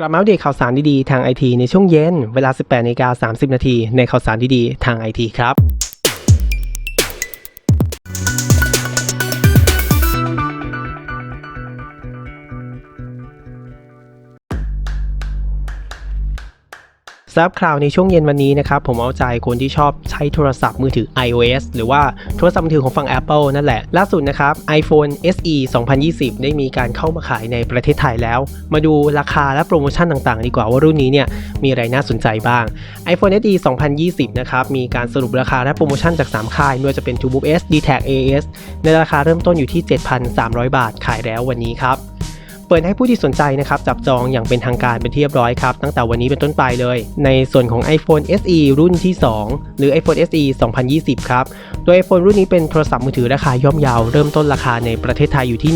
กลับมาอัปเดตข่าวสารดีๆ ทางไอทีในช่วงเย็น เวลา 18นาฬิกา30 นาทีในข่าวสารดีๆ ทางไอทีครับ สำหรับข่าวในช่วงเย็นวันนี้นะครับผมเอาใจคนที่ชอบใช้โทรศัพท์มือถือ iOS หรือว่าโทรศัพท์มือถือของฝั่ง Apple นั่นแหละ ล่าสุดนะครับ iPhone SE 2020 ได้มีการเข้ามาขายในประเทศไทยแล้ว มาดูราคาและโปรโมชั่นต่างๆ ดีกว่าว่ารุ่นนี้เนี่ยมีอะไรน่าสนใจบ้าง iPhone SE 2020 นะครับมีการสรุปราคาและโปรโมชั่นจาก 3 ค่ายไม่ว่าจะเป็น TrueMove S, d t a c AS ในราคาเริ่มต้นอยู่ที่ 7,300 บาทขายแล้ววันนี้ครับ เปิดให้ผู้ที่สนใจนะครับจับจองอย่างเป็นทางการเป็นที่เรียบร้อยครับตั้งแต่วันนี้เป็นต้นไปเลย ในส่วนของ iPhone SE รุ่นที่ 2 หรือ iPhone SE 2020 ครับ โดย iPhone รุ่นนี้เป็นโทรศัพท์มือถือราคาย่อมเยาว เริ่มต้นราคาในประเทศไทยอยู่ที่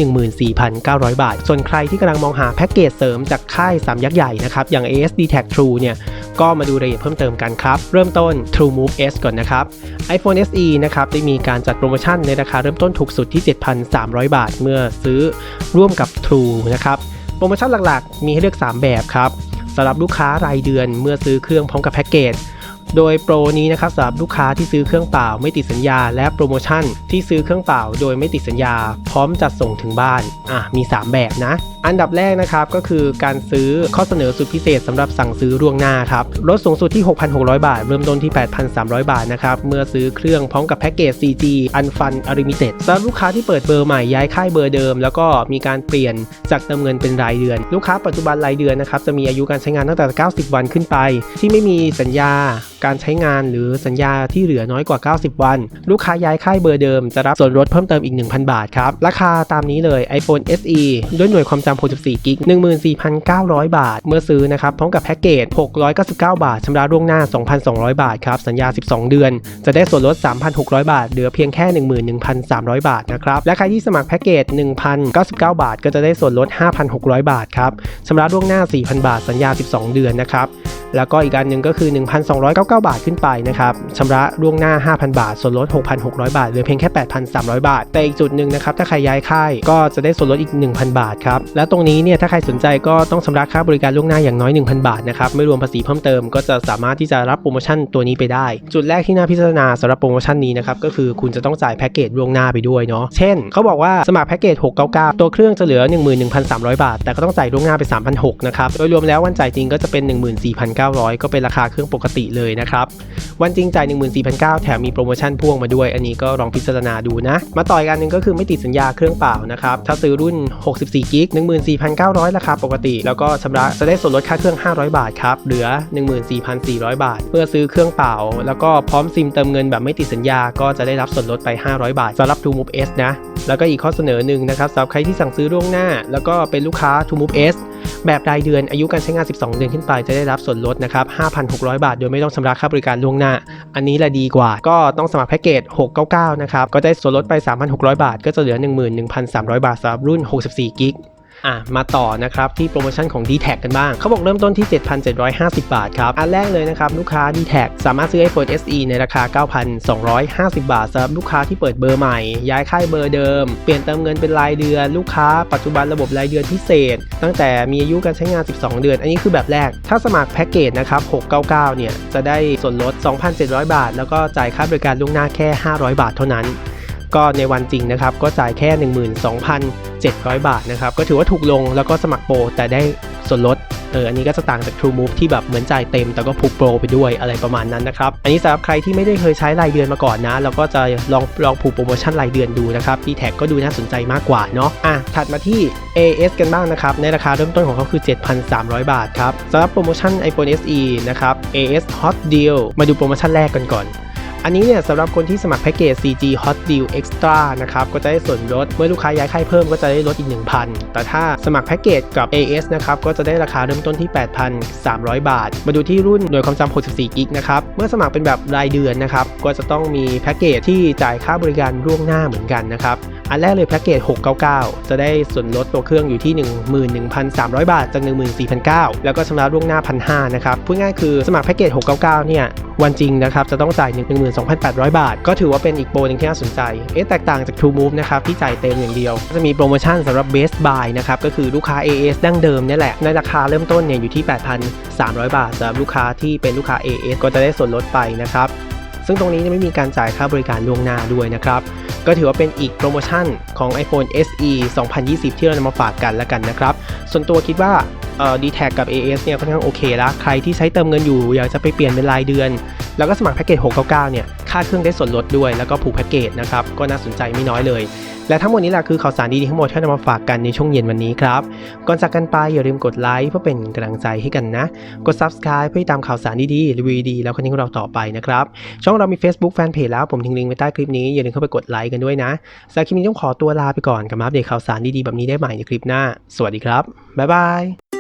14,900 บาท ส่วนใครที่กำลังมองหาแพ็กเกจเสริมจากค่าย3ยักษ์ใหญ่นะครับอย่าง ASD Tag True เนี่ยก็มาดูรายละเอียดเพิ่มเติมกันครับ เริ่มต้น True Move S ก่อนนะครับ iPhone SE นะครับได้มีการจัดโปรโมชั่นในราคาเริ่มต้นถูกสุดที่ 7,300 บาท เมื่อซื้อร่วมกับ True นะครับโปรโมชั่นหลักๆ มีให้เลือก 3 แบบครับสำหรับลูกค้ารายเดือนเมื่อซื้อเครื่องพร้อมกับแพ็กเกจ โดยโปรนี้นะครับสำหรับลูกค้าที่ซื้อเครื่องเปล่าไม่ติดสัญญา และโปรโมชั่นที่ซื้อเครื่องเปล่าโดยไม่ติดสัญญา พร้อมจัดส่งถึงบ้าน อะมี 3 แบบนะ อันดับแรกนะครับก็คือการซื้อข้อเสนอสุดพิเศษสำหรับสั่งซื้อล่วงหน้าครับลดสูงสุดที่ 6,600 บาท เริ่มต้นที่ 8,300 บาทนะครับเมื่อซื้อเครื่องพร้อมกับแพ็กเกจ 4G u n f u n l i m i t e d สำหรับลูกค้าที่เปิดเบอร์ใหม่ย้ายค่ายเบอร์เดิม แล้วก็มีการเปลี่ยนจากเติมเงินเป็นรายเดือน ลูกค้าปัจจุบันรายเดือนนะครับจะมีอายุการใช้งานตั้งแต่ 90 วันขึ้นไป ที่ไม่มีสัญญาการใช้งานหรือสัญญาที่เหลือน้อยกว่า 90 วัน ลูกค้าย้ายค่ายเบอร์เดิมจะรับส่วนลดเพิ่มเติมอีก 1,000 บาทครับราคาตามนี้เลย iPhone SE ด้วยหน่วยความจำ64กิก14,900 บาท เมื่อซื้อนะครับพร้อมกับแพ็กเกจ 699 บาทชำระล่วงหน้า 2,200 บาทครับสัญญา 12 เดือน จะได้ส่วนลด 3,600 บาท เหลือเพียงแค่ 11,300 บาทนะครับและใครที่สมัครแพ็กเกจ 1,099 บาท ก็จะได้ส่วนลด 5,600 บาทครับชำระล่วงหน้า 4,000 บาทสัญญา 12 เดือนนะครับ แล้วก็อีกอันหนึ่งก็คือ 1,299 บาทขึ้นไปนะครับชำระล่วงหน้า 5,000 บาท ส่วนลด 6,600 บาทเหลือเพียงแค่ 8,300 บาท แต่อีกจุดหนึ่งนะครับถ้าใครย้ายค่ายก็จะได้ส่วนลดอีก 1,000 บาทครับและตรงนี้เนี่ยถ้าใครสนใจก็ต้องชำระค่าบริการล่วงหน้าอย่างน้อย 1,000 บาทนะครับไม่รวมภาษีเพิ่มเติมก็จะสามารถที่จะรับโปรโมชั่นตัวนี้ไปได้ จุดแรกที่น่าพิจารณาสำหรับโปรโมชั่นนี้นะครับก็คือคุณจะต้องจ่ายแพ็กเกจล่วงหน้าไปด้วยเนาะเช่นเขาบอกว่าสมัครแพ็กเกจ699 ตัวเครื่องจะเหลือ 11,300 บาท แต่ก็ต้องจ่ายล่วงหน้าไป3,600นะครับโดยรวมแล้ววันจ่ายจริงก็จะเป็น 14,900 900 ก็เป็นราคาเครื่องปกติเลยนะครับ วันจริงจ่าย 14,900 แถมมีโปรโมชั่นพ่วงมาด้วย อันนี้ก็ลองพิจารณาดูนะ มาต่ออีกอันหนึงก็คือไม่ติดสัญญาเครื่องเปล่านะครับ ถ้าซื้อรุ่น 64กิก14,900 ราคาปกติ แล้วก็ชำระจะได้ส่วนลดค่าเครื่อง 500 บาทครับ เหลือ 14,400 บาท เมื่อซื้อเครื่องเปล่า แล้วก็พร้อมซิมเติมเงินแบบไม่ติดสัญญา ก็จะได้รับส่วนลดไป 500 บาทสำหรับ True Move S นะ แล้วก็อีกข้อเสนอหนึ่งนะครับสำหรับใครที่สั่งซื้อล่วงหน้า แล้วก็เป็นลูกค้า True Move S แบบรายเดือนอายุการใช้งาน 12 เดือนขึ้นไปจะได้รับส่วนลดนะครับ 5,600 บาท โดยไม่ต้องชำระค่าบริการล่วงหน้า อันนี้ละดีกว่า ก็ต้องสมัครแพ็กเกจ 699 นะครับ ก็ได้ส่วนลดไป 3,600 บาท ก็จะเหลือ 11,300 บาทสำหรับรุ่น 64 กิก อะมาต่อนะครับที่โปรโมชั่นของ d t แทกันบ้างเขาบอกเริ่มต้นที่ 7,750 บาทครับอันแรกเลยนะครับลูกค้า d t แทสามารถซื้อ iPhone SE ในราคา 9,250 บาทสำหรับลูกค้าที่เปิดเบอร์ใหม่ ย้ายค่ายเบอร์เดิม เปลี่ยนเติมเงินเป็นรายเดือน ลูกค้าปัจจุบันระบบรายเดือนพิเศษ ตั้งแต่มีอายุการใช้งาน 12 เดือน อันนี้คือแบบแรก ถ้าสมัครแพ็กเกจนะครับ699เนี่ยจะได้ส่วนลด 2,700 บาท แล้วก็จ่ายค่าบริการล่วงหน้าแค่ 500 บาทเท่านั้น ก็ในวันจริงนะครับก็จ่ายแค่ 12,700 บาทนะครับก็ถือว่าถูกลงแล้วก็สมัครโปรแต่ได้ส่วนลดเอออันนี้ก็จะต่างจาก True Move ที่แบบเหมือนจ่ายเต็ม แต่ก็ผูกโปรไปด้วยอะไรประมาณนั้นนะครับ อันนี้สำหรับใครที่ไม่ได้เคยใช้รายเดือนมาก่อนนะ เราก็จะลองลองผูกโปรโมชั่นรายเดือนดูนะครับ d t แท็ก็ดูน่าสนใจมากกว่าเนาะอะถัดมาที่ AS กันบ้างนะครับ ในราคาเริ่มต้นของเขาคือ 7,300 บาทครับสำหรับโปรโมชั่น iPhone SE นะครับ AS Hot Deal มาดูโปรโมชั่นแรกกันก่อน อันนี้เนี่ยสำหรับคนที่สมัครแพ็กเกจ CG Hot Deal Extra นะครับก็จะได้ส่วนลด เมื่อลูกค้าย้ายค่ายเพิ่มก็จะได้ลดอีก 1,000 แต่ถ้าสมัครแพ็กเกจกับ AS นะครับก็จะได้ราคาเริ่มต้นที่ 8,300 บาท มาดูที่รุ่นหน่วยความจำ64กิกนะครับเมื่อสมัครเป็นแบบรายเดือนนะครับก็จะต้องมีแพ็กเกจที่จ่ายค่าบริการล่วงหน้าเหมือนกันนะครับ อันแรกเลยแพ็กเกจ 699 จะได้ส่วนลดตัวเครื่องอยู่ที่ 11,300 บาทจาก 14,900 แล้วก็ชำระล่วงหน้า 1,500 นะครับ พูดง่ายคือสมัครแพ็กเกจ 699 เนี่ย วันจริงนะครับ จะต้องจ่าย 12,800 บาท ก็ถือว่าเป็นอีกโปรหนึงที่น่าสนใจ เอ๊ะ แตกต่างจาก True Move นะครับ ที่จ่ายเต็มอย่างเดียว จะมีโปรโมชั่นสำหรับ Best Buy นะครับ ก็คือลูกค้า AS ดั้งเดิมเนี่ยแหละ ในราคาเริ่มต้นเนี่ยอยู่ที่ 8,300 บาทสำหรับลูกค้าที่เป็นลูกค้า AS ก็จะได้ส่วนลดไปนะครับซึ่งตรงนี้ไม่มีการจ่ายค่าบริการล่วงหน้าด้วยนะครับ ก็ถือว่าเป็นอีกโปรโมชั่นของ iPhone SE 2020 ที่เรานำมาฝากกันแล้วกันนะครับ ส่วนตัวคิดว่าดีแทกับ AS เนี่ยค่อนข้างโอเคละใครที่ใช้เติมเงินอยู่อยากจะไปเปลี่ยนเป็นรายเดือน แล้วก็สมัครแพ็กเกจ 699 เนี่ย ค่าเครื่องได้ส่วนลดด้วย แล้วก็ผูกแพ็กเกจนะครับ ก็น่าสนใจไม่น้อยเลย และทั้งหมดนี้แหละคือข่าวสารดีๆทั้งหมดที่นำมาฝากกันในช่วงเย็นวันนี้ครับ ก่อนจากกันไปอย่าลืมกดไลค์เพื่อเป็นกำลังใจให้กันนะ กด subscribe เพื่อติดตามข่าวสารดีๆรีวิวดีแล้วคอนเทนต์ของเราต่อไปนะครับ ช่องเรามี Facebook Fanpage แล้วผมทิ้งลิงก์ไว้ใต้คลิปนี้อย่าลืมเข้าไปกดไลค์กันด้วยนะสำหรับคลิปนี้ต้องขอตัวลาไปก่อนกับมาอัปเดตข่าวสารดีๆแบบนี้ได้ใหม่ในคลิปหน้า สวัสดีครับบ๊ายบาย